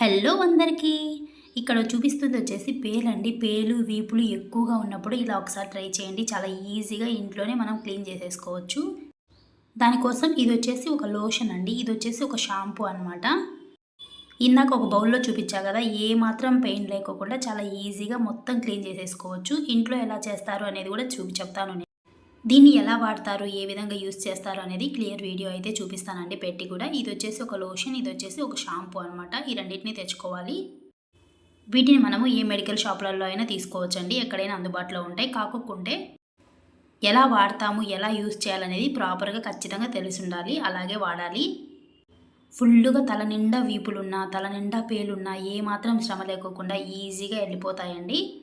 Hello అందరికీ. ఇక్కడ చూపిస్తుంది వచ్చేసి పేలండి. పేలు వీపులు ఎక్కువగా ఉన్నప్పుడు ఇలా ఒకసారి ట్రై చేయండి. చాలా ఈజీగా ఇంట్లోనే మనం క్లీన్ చేసేసుకోవచ్చు. దానికోసం ఇది వచ్చేసి ఒక లోషన్ అండి. ఇది వచ్చేసి ఒక షాంపూ అనమాట ఇందాక ఒక బౌల్లో చూపించా కదా ఏ మాత్రం పెయిన్ లేకోకుండా చాలా ఈజీగా మొత్తం క్లీన్ చేసేసుకోవచ్చు. ఇంట్లో ఎలా చేస్తారు అనేది కూడా చూపి చెప్తాను నేను. దీన్ని ఎలా వాడతారు ఏ విధంగా యూస్ చేస్తారు అనేది క్లియర్ వీడియో అయితే చూపిస్తానండి పెట్టి కూడా. ఇది వచ్చేసి ఒక లోషన్ ఇది వచ్చేసి ఒక షాంపూ అనమాట ఈ రెండింటిని తెచ్చుకోవాలి. వీటిని మనము ఏ మెడికల్ షాపులలో అయినా తీసుకోవచ్చండి. ఎక్కడైనా అందుబాటులో ఉంటాయి. కాకుంటే ఎలా వాడతాము ఎలా యూస్ చేయాలనేది ప్రాపర్గా ఖచ్చితంగా తెలిసి ఉండాలి అలాగే వాడాలి. ఫుల్గా తల నిండా వీపులున్నా తల నిండా పేలున్నా ఏ మాత్రం శ్రమ లేకోకుండా ఈజీగా వెళ్ళిపోతాయండి.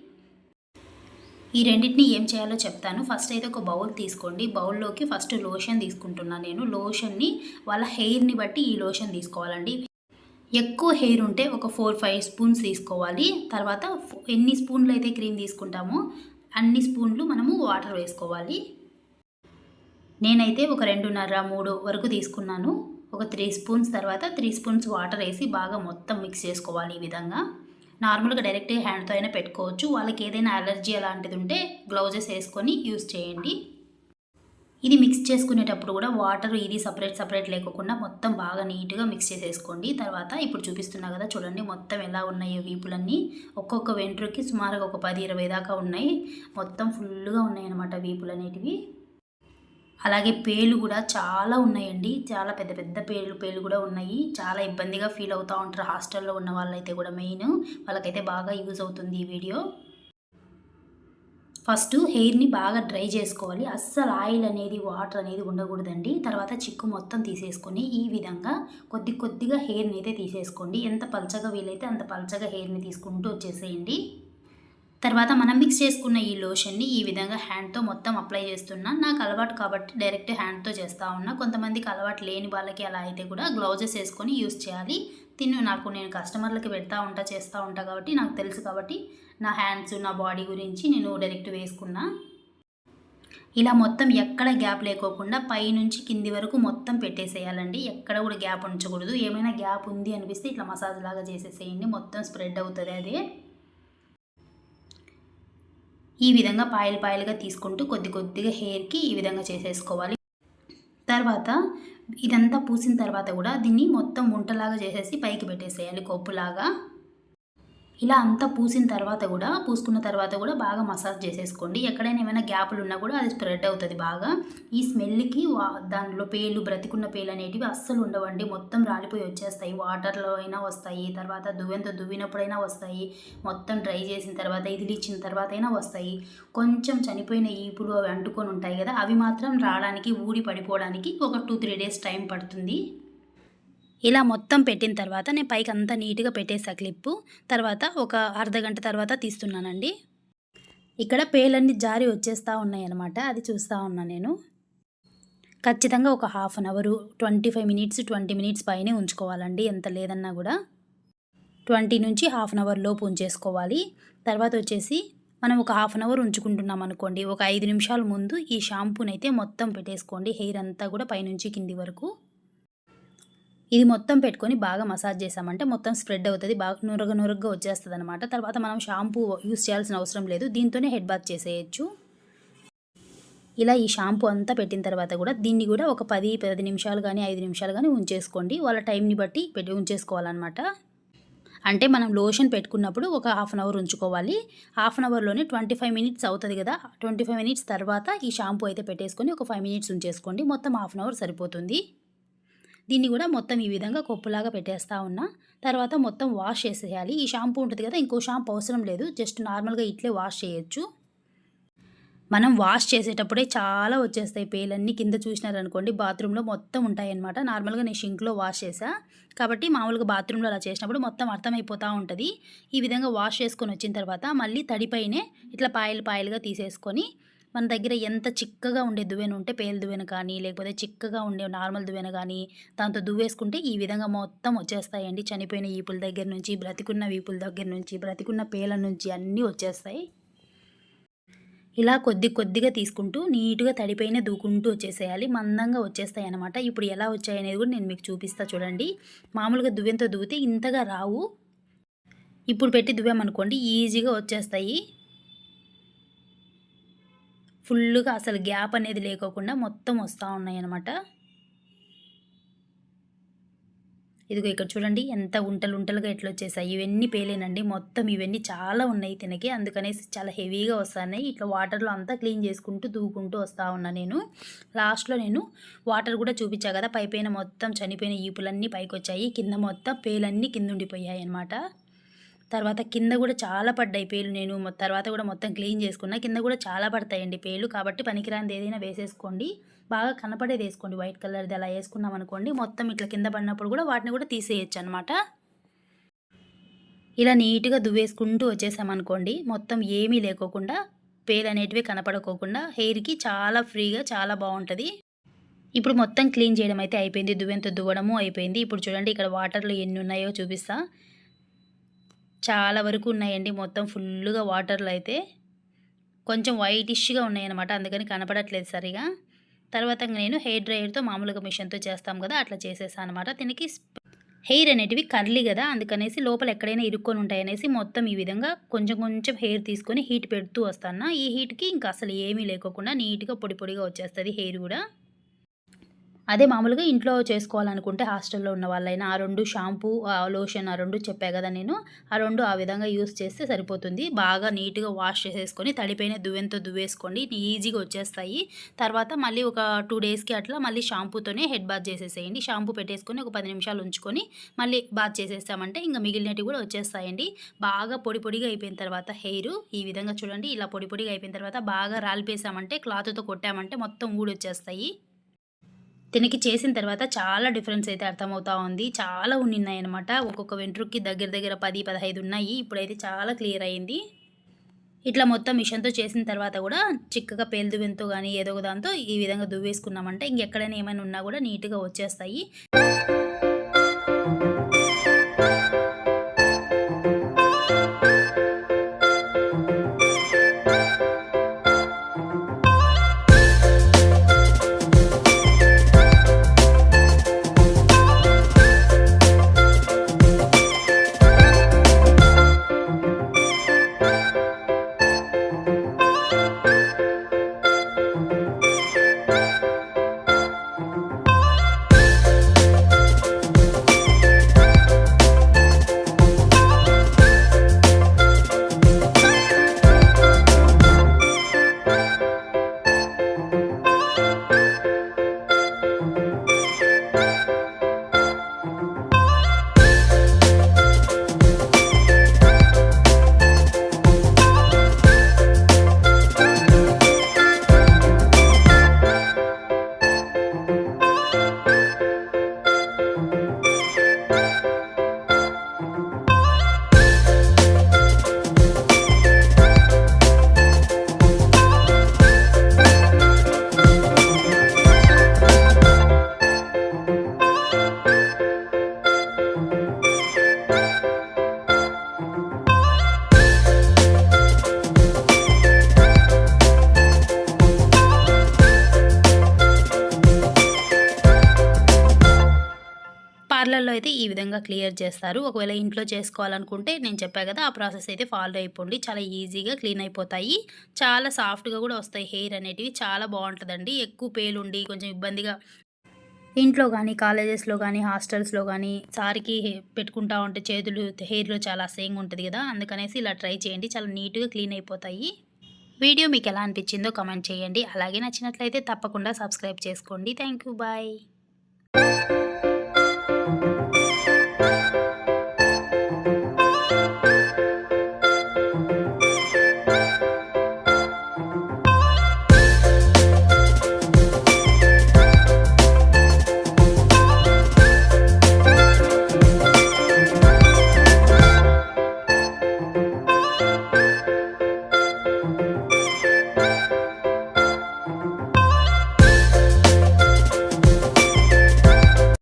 ఈ రెండింటిని ఏం చేయాలో చెప్తాను. ఫస్ట్ అయితే ఒక బౌల్ తీసుకోండి. బౌల్లోకి ఫస్ట్ లోషన్ తీసుకుంటున్నాను నేను. లోషన్ని వాళ్ళ హెయిర్ని బట్టి ఈ లోషన్ తీసుకోవాలండి. ఎక్కువ హెయిర్ ఉంటే ఒక ఫోర్ ఫైవ్ స్పూన్స్ తీసుకోవాలి. తర్వాత ఎన్ని స్పూన్లు అయితే క్రీమ్ తీసుకుంటామో అన్ని స్పూన్లు మనము వాటర్ వేసుకోవాలి. నేనైతే ఒక రెండున్నర మూడు వరకు తీసుకున్నాను. ఒక త్రీ స్పూన్స్ తర్వాత త్రీ స్పూన్స్ వాటర్ వేసి బాగా మొత్తం మిక్స్ చేసుకోవాలి ఈ విధంగా. నార్మల్గా డైరెక్ట్ హ్యాండ్తో అయినా పెట్టుకోవచ్చు. వాళ్ళకి ఏదైనా అలర్జీ అలాంటిది ఉంటే గ్లౌజెస్ వేసుకొని యూస్ చేయండి. ఇది మిక్స్ చేసుకునేటప్పుడు కూడా వాటర్ ఇది సపరేట్ సపరేట్ లేకుండా మొత్తం బాగా నీట్గా మిక్స్ చేసేసుకోండి. తర్వాత ఇప్పుడు చూపిస్తున్నా కదా చూడండి మొత్తం ఎలా ఉన్నాయో వీపులన్నీ. ఒక్కొక్క వెంట్రుకి సుమారుగా ఒక పది ఇరవై దాకా ఉన్నాయి. మొత్తం ఫుల్గా ఉన్నాయి అన్నమాట వీపులు అనేటివి అలాగే పేలు కూడా చాలా ఉన్నాయండి. చాలా పెద్ద పెద్ద పేలు పేలు కూడా ఉన్నాయి. చాలా ఇబ్బందిగా ఫీల్ అవుతూ ఉంటారు హాస్టల్లో ఉన్న వాళ్ళైతే కూడా మెయిన్. వాళ్ళకైతే బాగా యూజ్ అవుతుంది ఈ వీడియో. ఫస్ట్ హెయిర్ని బాగా డ్రై చేసుకోవాలి. అస్సలు ఆయిల్ అనేది వాటర్ అనేది ఉండకూడదండి. తర్వాత చిక్కు మొత్తం తీసేసుకొని ఈ విధంగా కొద్ది కొద్దిగా హెయిర్ని అయితే తీసేసుకోండి. ఎంత పల్చగా వీలైతే అంత పల్చగా హెయిర్ని తీసుకుంటూ వచ్చేసేయండి. తర్వాత మనం మిక్స్ చేసుకున్న ఈ లోషన్ని ఈ విధంగా హ్యాండ్తో మొత్తం అప్లై చేస్తున్నా. నాకు అలవాటు కాబట్టి డైరెక్ట్ హ్యాండ్తో చేస్తూ ఉన్నా. కొంతమందికి అలవాటు లేని వాళ్ళకి అలా అయితే కూడా గ్లౌజెస్ వేసుకొని యూస్ చేయాలి. తిను నాకు నేను కస్టమర్లకి పెడతా ఉంటా చేస్తూ ఉంటా కాబట్టి నాకు తెలుసు కాబట్టి నా హ్యాండ్స్ నా బాడీ గురించి నేను డైరెక్ట్ వేసుకున్నా. ఇలా మొత్తం ఎక్కడ గ్యాప్ లేకోకుండా పైనుంచి కింది వరకు మొత్తం పెట్టేసేయాలండి. ఎక్కడ కూడా గ్యాప్ ఉంచకూడదు. ఏమైనా గ్యాప్ ఉంది అనిపిస్తే ఇట్లా మసాజ్ లాగా చేసేసేయండి. మొత్తం స్ప్రెడ్ అవుతుంది అదే. ఈ విధంగా పాయలు పాయలుగా తీసుకుంటూ కొద్ది కొద్దిగా హెయిర్కి ఈ విధంగా చేసేసుకోవాలి. తర్వాత ఇదంతా పూసిన తర్వాత కూడా దీన్ని మొత్తం ఉంటలాగా చేసేసి పైకి పెట్టేసేయాలి. కొప్పులాగా. ఇలా అంతా పూసిన తర్వాత కూడా పూసుకున్న తర్వాత కూడా బాగా మసాజ్ చేసేసుకోండి. ఎక్కడైనా ఏమైనా గ్యాపులు ఉన్నా కూడా అది స్ప్రెడ్ అవుతుంది బాగా. ఈ స్మెల్కి వా దానిలో పేలు బ్రతికున్న పేలు అనేటివి అస్సలు ఉండవండి. మొత్తం రాలిపోయి వచ్చేస్తాయి. వాటర్లో అయినా వస్తాయి తర్వాత దువ్వెంతో దువ్వినప్పుడైనా వస్తాయి మొత్తం డ్రై చేసిన తర్వాత ఇదిలిచ్చిన తర్వాత అయినా వస్తాయి. కొంచెం చనిపోయిన ఈపులు అవి అంటుకొని ఉంటాయి కదా అవి మాత్రం రావడానికి ఊడి పడిపోవడానికి ఒక టూ త్రీ డేస్ టైం పడుతుంది. ఇలా మొత్తం పెట్టిన తర్వాత నేను పైకి అంతా నీట్గా పెట్టేసా క్లిప్పు. తర్వాత ఒక అర్ధ గంట తర్వాత తీస్తున్నానండి. ఇక్కడ పేలన్నీ జారి వచ్చేస్తూ ఉన్నాయి అనమాట అది చూస్తూ ఉన్నా నేను. ఖచ్చితంగా ఒక half an hour twenty five minutes twenty minutes పైనే ఉంచుకోవాలండి. ఎంత లేదన్నా కూడా. ట్వంటీ నుంచి హాఫ్ అన్ అవర్ లోపు ఉంచేసుకోవాలి. తర్వాత వచ్చేసి మనం ఒక హాఫ్ అన్ అవర్ ఉంచుకుంటున్నాం అనుకోండి. ఒక ఐదు నిమిషాల ముందు ఈ షాంపూనైతే మొత్తం పెట్టేసుకోండి. హెయిర్ అంతా కూడా పైనుంచి కింది వరకు. ఇది మొత్తం పెట్టుకొని బాగా మసాజ్ చేసామంటే మొత్తం స్ప్రెడ్ అవుతుంది బాగా నురగ నురగ్గా వచ్చేస్తుంది అనమాట తర్వాత మనం షాంపూ యూస్ చేయాల్సిన అవసరం లేదు. దీంతోనే హెడ్ బాత్ చేసేయచ్చు. ఇలా ఈ షాంపూ అంతా పెట్టిన తర్వాత కూడా దీన్ని కూడా ఒక పది పది నిమిషాలు కానీ ఐదు నిమిషాలు కానీ ఉంచేసుకోండి. వాళ్ళ టైంని బట్టి పెట్టి ఉంచేసుకోవాలన్నమాట. అంటే మనం లోషన్ పెట్టుకున్నప్పుడు ఒక హాఫ్ అన్ అవర్ ఉంచుకోవాలి. హాఫ్ అన్ అవర్లోనే ట్వంటీ ఫైవ్ మినిట్స్ అవుతుంది కదా. ట్వంటీ ఫైవ్ మినిట్స్ తర్వాత ఈ షాంపూ అయితే పెట్టేసుకొని ఒక ఫైవ్ మినిట్స్ ఉంచేసుకోండి. మొత్తం హాఫ్ అన్ అవర్ సరిపోతుంది. దీన్ని కూడా మొత్తం ఈ విధంగా కొప్పులాగా పెట్టేస్తా ఉన్నా. తర్వాత మొత్తం వాష్ చేసేయాలి. ఈ షాంపూ ఉంటుంది కదా ఇంకో షాంపూ అవసరం లేదు. జస్ట్ నార్మల్గా ఇట్లే వాష్ చేయొచ్చు. మనం వాష్ చేసేటప్పుడే చాలా వచ్చేస్తాయి పేలన్నీ. కింద చూసినారనుకోండి బాత్రూంలో మొత్తం ఉంటాయన్నమాట. నార్మల్గా నేను షింక్లో వాష్ చేసా కాబట్టి మామూలుగా బాత్రూంలో అలా చేసినప్పుడు మొత్తం అర్థమైపోతూ ఉంటుంది. ఈ విధంగా వాష్ చేసుకొని వచ్చిన తర్వాత మళ్ళీ తడిపైనే ఇట్లా పాయలు పాయలుగా తీసేసుకొని మన దగ్గర ఎంత చిక్కగా ఉండే దువ్వెన ఉంటే పేలు దువ్వెన కానీ లేకపోతే చిక్కగా ఉండే నార్మల్ దువ్వెన కానీ దాంతో దువ్వేసుకుంటే ఈ విధంగా మొత్తం వచ్చేస్తాయండి. చనిపోయిన ఈపుల దగ్గర నుంచి బ్రతికున్న వీపుల దగ్గర నుంచి బ్రతికున్న పేల నుంచి అన్నీ వచ్చేస్తాయి. ఇలా కొద్ది కొద్దిగా తీసుకుంటూ నీట్గా తడిపైన దూకుంటూ వచ్చేసేయాలి. మందంగా వచ్చేస్తాయి అనమాట ఇప్పుడు ఎలా వచ్చాయి అనేది కూడా నేను మీకు చూపిస్తా చూడండి. మామూలుగా దువ్వెంతో దువ్వితే ఇంతగా రావు. ఇప్పుడు పెట్టి దువ్వామనుకోండి ఈజీగా వచ్చేస్తాయి. ఫుల్గా అసలు గ్యాప్ అనేది లేకోకుండా మొత్తం వస్తూ ఉన్నాయి అన్నమాట ఇదిగో ఇక్కడ చూడండి ఎంత ఉంటలు ఉంటలుగా ఎట్లా వచ్చేసాయి ఇవన్నీ పేలేనండి. మొత్తం ఇవన్నీ చాలా ఉన్నాయి తినకి. అందుకనేసి చాలా హెవీగా వస్తున్నాయి. ఇట్లా వాటర్లో అంతా క్లీన్ చేసుకుంటూ దూకుంటూ వస్తూ ఉన్నా నేను. లాస్ట్లో నేను వాటర్ కూడా చూపించా కదా పైపైన మొత్తం చనిపోయిన ఈపులన్నీ పైకి వచ్చాయి కింద మొత్తం పేలన్నీ కింద ఉండిపోయాయి అనమాట తర్వాత కింద కూడా చాలా పడ్డాయి పేలు నేను తర్వాత కూడా మొత్తం క్లీన్ చేసుకున్నా. కింద కూడా చాలా పడతాయండి పేలు కాబట్టి పనికిరానిది ఏదైనా వేసేసుకోండి. బాగా కనపడేది వేసుకోండి. వైట్ కలర్ది అలా వేసుకున్నాం అనుకోండి మొత్తం ఇట్లా కింద పడినప్పుడు కూడా వాటిని కూడా తీసేయచ్చు అనమాట ఇలా నీట్గా దువ్వేసుకుంటూ వచ్చేసామనుకోండి మొత్తం ఏమీ లేకోకుండా పేలు అనేటివి కనపడకోకుండా హెయిర్కి చాలా ఫ్రీగా చాలా బాగుంటుంది. ఇప్పుడు మొత్తం క్లీన్ చేయడం అయితే అయిపోయింది. దువ్వెంతో దువ్వడము అయిపోయింది. ఇప్పుడు చూడండి ఇక్కడ వాటర్లో ఎన్ని ఉన్నాయో చూపిస్తా. చాలా వరకు ఉన్నాయండి. మొత్తం ఫుల్గా వాటర్లో అయితే కొంచెం వైటిష్గా ఉన్నాయన్నమాట. అందుకని కనపడట్లేదు సరిగా. తర్వాత నేను హెయిర్ డ్రైయర్తో మామూలుగా మిషన్తో చేస్తాం కదా అట్లా చేసేసాను అనమాట దీనికి హెయిర్ అనేటివి కర్లీ కదా అందుకనేసి లోపల ఎక్కడైనా ఇరుక్కొని ఉంటాయనేసి మొత్తం ఈ విధంగా కొంచెం కొంచెం హెయిర్ తీసుకొని హీట్ పెడుతూ వస్తాను ఈ హీట్కి ఇంకా అసలు ఏమీ లేకోకుండా నీట్గా పొడి పొడిగా వచ్చేస్తుంది హెయిర్ కూడా. అదే మామూలుగా ఇంట్లో చేసుకోవాలనుకుంటే హాస్టల్లో ఉన్న వాళ్ళైనా ఆ రెండు షాంపూ ఆ లోషన్ ఆ రెండు చెప్పా కదా నేను ఆ రెండు ఆ విధంగా యూస్ చేస్తే సరిపోతుంది. బాగా నీట్గా వాష్ చేసేసుకొని తడిపైన దువ్వెంతో దువ్వేసుకోండి. ఈజీగా వచ్చేస్తాయి. తర్వాత మళ్ళీ ఒక టూ డేస్కి అట్లా మళ్ళీ షాంపూతోనే హెడ్ బాత్ చేసేసేయండి. షాంపూ పెట్టేసుకొని ఒక పది నిమిషాలు ఉంచుకొని మళ్ళీ బాత్ చేసేస్తామంటే ఇంకా మిగిలినవి కూడా వచ్చేస్తాయండి. బాగా పొడి పొడిగా అయిపోయిన తర్వాత హెయిర్ ఈ విధంగా చూడండి. ఇలా పొడి పొడిగా అయిపోయిన తర్వాత బాగా రాలిపేసామంటే క్లాత్తో కొట్టామంటే మొత్తం ఊడొచ్చేస్తాయి. దీనికి చేసిన తర్వాత చాలా డిఫరెన్స్ అయితే అర్థమవుతా ఉంది. చాలా ఉన్నిన్నాయి అనమాట ఒక్కొక్క వెంట్రుక్కి దగ్గర దగ్గర పది పదహైదు ఉన్నాయి. ఇప్పుడైతే చాలా క్లియర్ అయింది ఇట్లా మొత్తం మిషన్తో చేసిన తర్వాత కూడా చిక్కగా పేలుదువెంతో కానీ ఏదో ఒక దాంతో ఈ విధంగా దువ్వేసుకున్నామంటే ఇంకెక్కడైనా ఏమైనా ఉన్నా కూడా నీట్గా వచ్చేస్తాయి. విధంగా క్లియర్ చేస్తారు. ఒకవేళ ఇంట్లో చేసుకోవాలనుకుంటే నేను చెప్పాను కదా ఆ ప్రాసెస్ అయితే ఫాలో అయిపోండి. చాలా ఈజీగా క్లీన్ అయిపోతాయి. చాలా సాఫ్ట్గా కూడా వస్తాయి హెయిర్ అనేటివి. చాలా బాగుంటుందండి. ఎక్కువ పేలుండి కొంచెం ఇబ్బందిగా ఇంట్లో కానీ కాలేజెస్లో కానీ హాస్టల్స్లో కానీ సారికి పెట్టుకుంటా ఉంటే చేతులు హెయిర్లో చాలా అసహ్యంగా ఉంటుంది కదా అందుకనేసి ఇలా ట్రై చేయండి. చాలా నీట్గా క్లీన్ అయిపోతాయి. వీడియో మీకు ఎలా అనిపించిందో కమెంట్ చేయండి. అలాగే నచ్చినట్లయితే తప్పకుండా సబ్స్క్రైబ్ చేసుకోండి. Thank you bye.